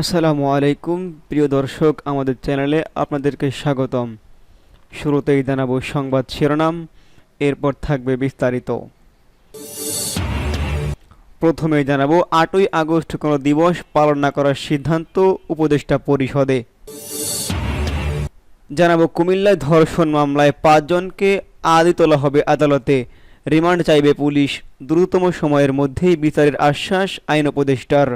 আসসালামু আলাইকুম, প্রিয় দর্শক, আমাদের চ্যানেলে আপনাদেরকে স্বাগতম। শুরুতেই জানাব সংবাদ শিরোনাম, এরপর থাকবে বিস্তারিত। প্রথমেই জানাব, আটই আগস্ট কোনো দিবস পালন না করার সিদ্ধান্ত উপদেষ্টা পরিষদে। জানাব, কুমিল্লায় ধর্ষণ মামলায় পাঁচজনকে আদি তোলা হবে আদালতে। রিমান্ড চাইবে পুলিশ। দ্রুততম সময়ের মধ্যেই বিচারের আশ্বাস আইন উপদেষ্টার।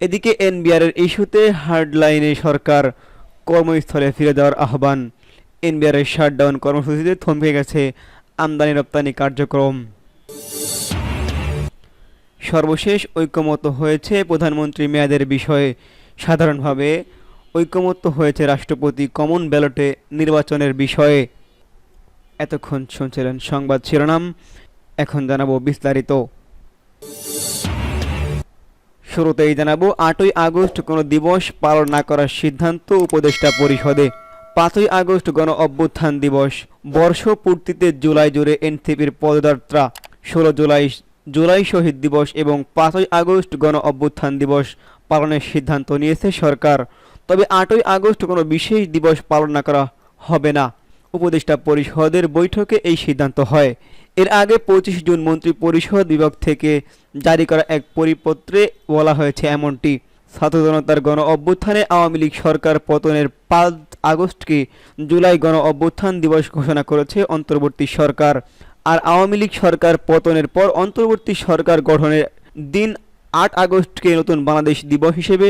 এদিকে এনবিআরের ইস্যুতে হার্ডলাইনে সরকার কর্মস্থলে ফিরে যাওয়ার আহ্বান। এনবিআরের শাটডাউন কর্মসূচিতে থমকে গেছে আমদানি রপ্তানি কার্যক্রম। সর্বশেষ ঐক্যমত হয়েছে প্রধানমন্ত্রী মেয়াদের বিষয়ে। সাধারণভাবে ঐক্যমত্য হয়েছে রাষ্ট্রপতি কমন ব্যালটে নির্বাচনের বিষয়ে। এতক্ষণ শুনছিলেন সংবাদ শিরোনাম, এখন জানাব বিস্তারিত। শুরুতেই জানাব, আটই আগস্ট কোনো দিবস পালন না করার সিদ্ধান্ত উপদেষ্টা পরিষদে। পাঁচই আগস্ট গণ অভ্যুত্থান দিবস। বর্ষপূর্তিতে জুলাই জুড়ে এনসিপির পদযাত্রা। ষোলো জুলাই জুলাই শহীদ দিবস এবং পাঁচই আগস্ট গণ অভ্যুত্থান দিবস পালনের সিদ্ধান্ত নিয়েছে সরকার। তবে আটই আগস্ট কোনো বিশেষ দিবস পালন না করা হবে না। উপদেষ্টা পরিষদের বৈঠকে এই সিদ্ধান্ত হয়। এর আগে পঁচিশ জুন মন্ত্রী পরিষদ বিভাগ থেকে জারি করা এক পরিপত্রে বলা হয়েছে এমনটি। ছাত্র জনতার গণ অভ্যুত্থানে আওয়ামী লীগ সরকার পতনের পাঁচ আগস্টকে জুলাই গণ অভ্যুত্থান দিবস ঘোষণা করেছে অন্তর্বর্তী সরকার। আর আওয়ামী লীগ সরকার পতনের পর অন্তর্বর্তী সরকার গঠনের দিন আট আগস্টকে নতুন বাংলাদেশ দিবস হিসেবে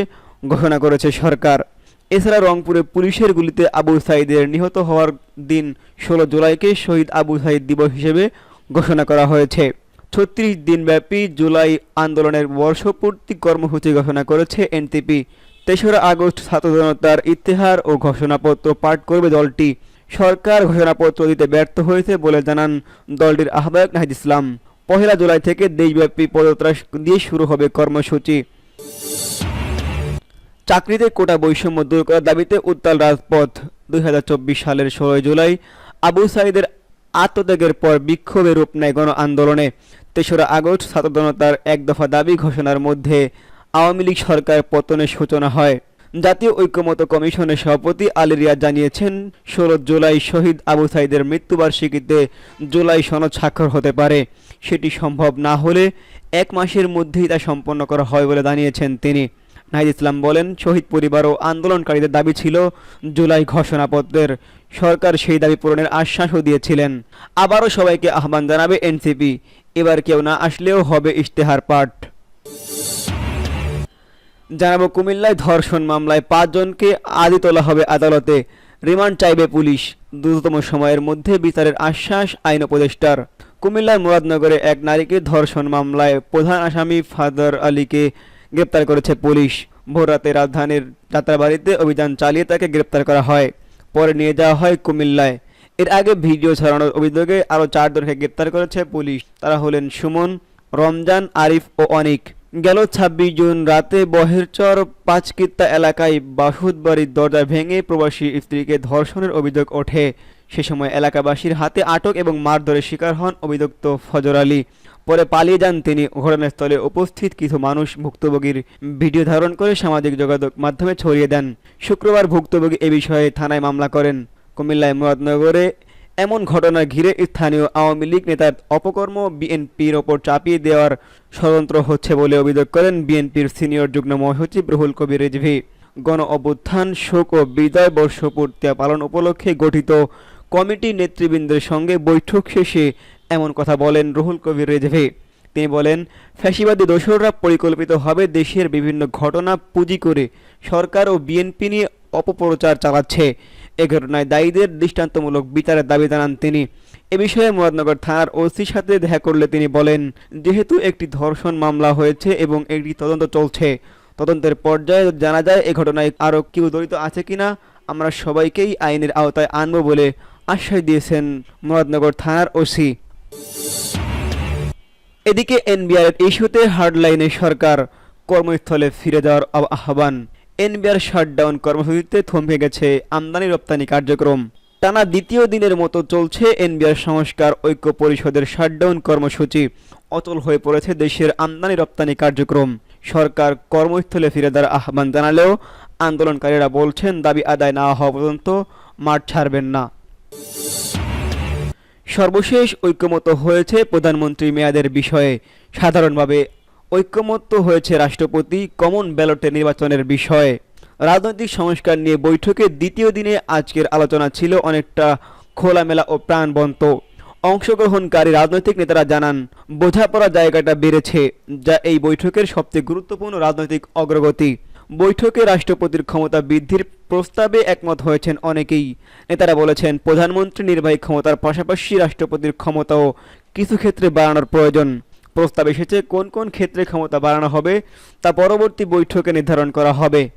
ঘোষণা করেছে সরকার। এছাড়া রংপুরে পুলিশের গুলিতে আবু সাইদের নিহত হওয়ার দিন ষোলো জুলাইকে শহীদ আবু সাইদ দিবস হিসেবে ঘোষণা করা হয়েছে। ছত্রিশ দিনব্যাপী জুলাই আন্দোলনের বর্ষপূর্তি কর্মসূচি ঘোষণা করেছে এনটিপি তেসরা আগস্ট ছাত্র জনতার ইতিহার ও ঘোষণাপত্র পাঠ করবে দলটি। সরকার ঘোষণাপত্র দিতে ব্যর্থ হয়েছে বলে জানান দলটির আহ্বায়ক নাহিদ ইসলাম। পহেলা জুলাই থেকে দেশব্যাপী পদযাত্রা দিয়ে শুরু হবে কর্মসূচি। চাকরিতে কোটা বৈষম্য দূর করার দাবিতে উত্তাল রাজপথ। দুই হাজার চব্বিশ সালের ষোলোই জুলাই আবু সাইদের আত্মত্যাগের পর বিক্ষোভে রূপ নেয় গণ আন্দোলনে তেসরা আগস্ট ছাত্র জনতার এক দফা দাবি ঘোষণার মধ্যে আওয়ামী লীগ সরকার পতনের সূচনা হয়। জাতীয় ঐক্যমত কমিশনের সভাপতি আলী রিয়াদ জানিয়েছেন, ষোলো জুলাই শহীদ আবু সাইদের মৃত্যুবার্ষিকীতে জুলাই সনদ স্বাক্ষর হতে পারে। সেটি সম্ভব না হলে এক মাসের মধ্যেই তা সম্পন্ন করা হয় বলে জানিয়েছেন তিনি। নাহিদ ইসলাম বলেন, শহীদ পরিবার ও আন্দোলনকারীদের দাবি ছিল জুলাই ঘোষণাপত্রের। সরকার সেই দাবি পূরণের আশ্বাসও দিয়েছিলেন। আবারও সবাইকে আহ্বান জানাবে এনসিপি। এবার কেউ না আসলেও হবে ইশতেহার পাঠ। জানাব কুমিল্লায় ধর্ষণ মামলায় পাঁচজনকে আদি তোলা হবে আদালতে। রিমান্ড চাইবে পুলিশ। দ্রুততম সময়ের মধ্যে বিচারের আশ্বাস আইন উপদেষ্টার। কুমিল্লার মুরাদনগরে এক নারীকে ধর্ষণ মামলায় প্রধান আসামি ফাদার আলীকে গ্রেপ্তার করেছে পুলিশ। ভোররাতে রাজধানীর যাত্রাবাড়িতে অভিযান চালিয়ে তাকে গ্রেপ্তার করা হয়। পরে নিয়ে যাওয়া হয় কুমিল্লায়। এর আগে ভিডিও ছড়ানোর অভিযোগে আরও চারজনকে গ্রেপ্তার করেছে পুলিশ। তারা হলেন সুমন, রমজান, আরিফ ও অনিক। গেল ছাব্বিশ জুন রাতে বহেরচর পাঁচকিত্তা এলাকায় বাসুদবাড়ির দরজা ভেঙে প্রবাসী স্ত্রীকে ধর্ষণের অভিযোগ ওঠে। সে সময় এলাকাবাসীর হাতে আটক এবং মারধরের শিকার হন অভিযুক্ত ফজর আলী। পরে পালিয়ে যান তিনি। ঘটনাস্থলে উপস্থিত কিছু মানুষ ভুক্তভোগীর ভিডিও ধারণ করে সামাজিক যোগাযোগ মাধ্যমে ছড়িয়ে দেন। শুক্রবার ভুক্তভোগী এ বিষয়ে থানায় মামলা করেন। কুমিল্লায় মুরাদনগরে এমন ঘটনা ঘিরে স্থানীয় আওয়ামী লীগ নেতার অপকর্ম বিএনপির ওপর চাপিয়ে দেওয়ার ষড়যন্ত্র হচ্ছে বলে অভিযোগ করেন বিএনপির সিনিয়র যুগ্ম মহাসচিব রুহুল কবির রিজভি। গণ অভ্যুত্থান, শোক ও বিজয় বর্ষপূর্তি পালন উপলক্ষে গঠিত কমিটি নেতৃবৃন্দের সঙ্গে বৈঠক শেষে এমন কথা বলেন রুহুল কবির রেজভি। তিনি বলেন, ফ্যাসিবাদী দোসররা পরিকল্পিতভাবে দেশের বিভিন্ন ঘটনা পুঁজি করে সরকার ও বিএনপি নিয়ে অপপ্রচার চালাচ্ছে। এ ঘটনায় দায়ীদের দৃষ্টান্তমূলক বিচারের দাবি জানান তিনি। এ বিষয়ে মুরাদনগর থানার ওসির সাথে দেখা করলে তিনি বলেন, যেহেতু একটি ধর্ষণ মামলা হয়েছে এবং একটি তদন্ত চলছে, তদন্তের পর্যায়ে জানা যায় এ ঘটনায় আরও কেউ জড়িত আছে কিনা, আমরা সবাইকেই আইনের আওতায় আনব বলে আশ্বাস দিয়েছেন মুরাদনগর থানার ওসি। এদিকে এনবিআর ইস্যুতে হার্ডলাইনে সরকার কর্মস্থলে ফিরে যাওয়ার আহ- আহ্বান। এনবিআর শাটডাউন কর্মসূচিতে থমকে গেছে আমদানি রপ্তানি কার্যক্রম। টানা দ্বিতীয় দিনের মতো চলছে এনবিআর সংস্কার ঐক্য পরিষদের শাটডাউন কর্মসূচি। অচল হয়ে পড়েছে দেশের আমদানি রপ্তানি কার্যক্রম। সরকার কর্মস্থলে ফিরে দেওয়ার আহ্বান জানালেও আন্দোলনকারীরা বলছেন, দাবি আদায় না হওয়া পর্যন্ত মাঠ ছাড়বেন না। সর্বশেষ ঐক্যমত হয়েছে প্রধানমন্ত্রী মেয়াদের বিষয়ে। সাধারণভাবে ঐক্যমত্য হয়েছে রাষ্ট্রপতি কমন ব্যালটে নির্বাচনের বিষয়ে। রাজনৈতিক সংস্কার নিয়ে বৈঠকে দ্বিতীয় দিনে আজকের আলোচনা ছিল অনেকটা খোলামেলা ও প্রাণবন্ত। অংশগ্রহণকারী রাজনৈতিক নেতারা জানান, বোঝাপড়া জায়গাটা বেড়েছে, যা এই বৈঠকের সবচেয়ে গুরুত্বপূর্ণ রাজনৈতিক অগ্রগতি। বৈঠকে রাষ্ট্রপতির ক্ষমতা বৃদ্ধির প্রস্তাবে একমত হয়েছেন অনেকেই। নেতারা বলেছেন, প্রধানমন্ত্রী নির্বাহী ক্ষমতার পাশাপাশি রাষ্ট্রপতির ক্ষমতাও কিছু ক্ষেত্রে বাড়ানোর প্রয়োজন। প্রস্তাব এসেছে, কোন কোন ক্ষেত্রে ক্ষমতা বাড়ানো হবে তা পরবর্তী বৈঠকে নির্ধারণ করা হবে।